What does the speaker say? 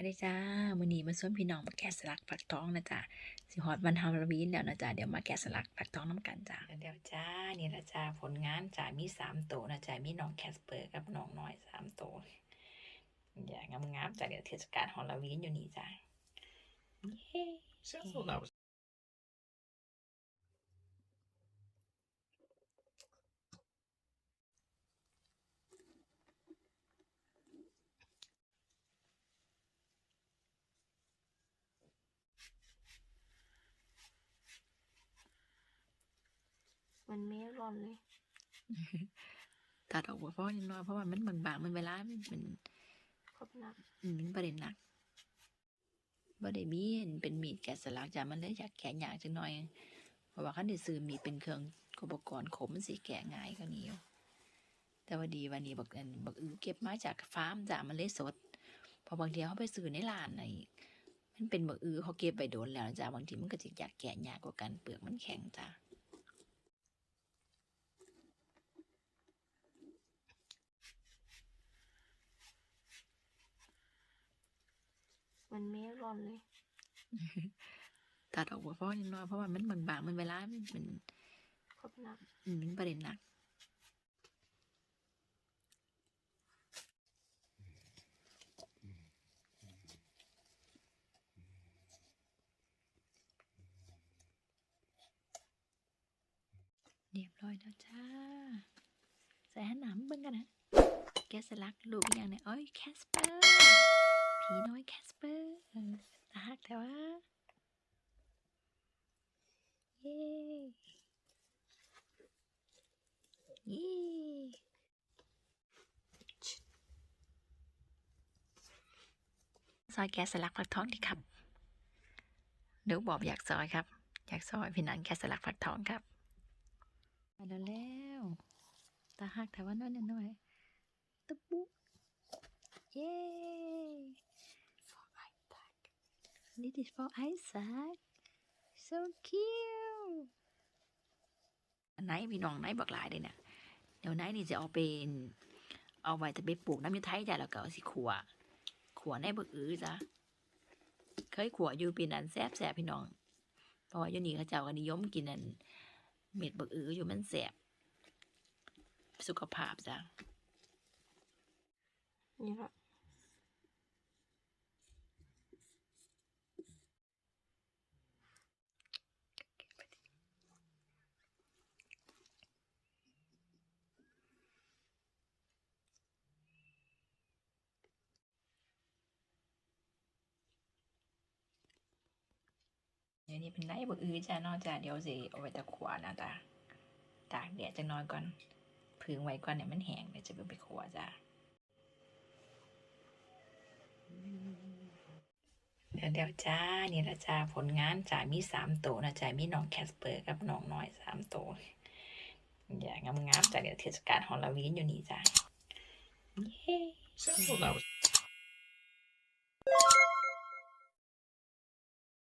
วัสดีจ้ามื้อนี้มาชวนพี่น้องมาแกะสลักผักทองนะจ๊ะสิฮอดวันฮาโลวีนแล้วนะจ๊ะเดี๋ยวมาแกะสลักผักทองน้ำกันจ้ะเดี๋ยวจ้านี่นะจ้าผลงานจ้ามีสามตัวนะจ้ามีน้องแคสเปอร์กับน้องน้อยสามตัวอย่างงามๆจ้ะเดี๋ยวเทศกาลฮาโลวีนอยู่นี่จ้ะเย้ Sounds well, that was มันไม่ร้อนเลยตัดออกบ่พอนิดหน่อยเพราะว่ามันบางๆมันเวลามันมันครบน้อืมมันประเด็นหนักบ่ได้มีเห็นเป็นมีดแกะสลักจ้ะมันเลยอยากแกะยากจังหน่อย เพราะว่าคันได้ซื้อมีดเป็นเครื่องอุปกรณ์ขมมันสิแกะง่ายกว่านี้อยู่แต่ว่าดีวันนี้บักอันบักอือเก็บมาจากฟาร์มจ้ะมันเลยสดเพอบางทีเขาไปซื้อในร้านไอ้มันเป็นบักอือเขาเก็บไปโดนแล้วจ้ะบางทีมันก็สิอยากแกะยากกว่ากันเปลือกมันแข็งจ้ะำมันไม่ร้ อนเลย ตัดออกบ่พอนิดหน่อยเพราะว่ามันบางๆมันเวลามันมันครบน้อืมมันประเด็นหนักเรียบร้อยแล้วจ้าใส่หันหนามเบิ่งกันนะแกะสลักรูปอหย่างเนี่ยโอ้ยแคสเปอร์ผีน้อยแคสเปอร์เออตาฮัก แต่ว่า เย้เย้ซอยแกสลักฟักทองดีครับเดี๋ยวบอกอยากซอยครับ อยากซอยพี่นันแกสลักฟักทองครับมาแล้วแล้วตาหักแต่ว่าน้อยน้อยตะปุ๊เย้ This is for Isaac so cute อันไหนพี่น้องไหนบักหลายเลยเนี่ยเดี๋ยวไหนนี่จะเอาเป็นเอาไว้จะไปปลูกน้ำยูไทยจ้ะแล้วก็เอาสิขัวขัวในบักอื้อจ้ะเคยขัวอยู่ปีนั้นแซ่บแซ่บพี่น้องเพราะว่าอยู่นี่เขาเจ้าก็นิยมกินนั่นเม็ดบักอื้ออยู่มันแซ่บสุขภาพจ้ะำนี่ละ นี้เป็นไรบักอื้อจ้ะนอกจากเดี๋ยวสิเอาไว้ตะขวานะจ้ะตากแดดจังน้อยก่อนพึ่งไว้ก่อนเนี่ยมันแห้งเดี๋ยวจะไปไปขัวจ้ะเดี๋ยวเดี๋ยวจ้า นี่ละจ้า ผลงานจ้ามีสามตัวนะจ้ามีน้องแคสเปอร์กับน้องน้อยสามตัวอย่างงามๆจ้ะเดี๋ยวเทศกาลฮอลลวีนอยู่นี่จ้ะเย้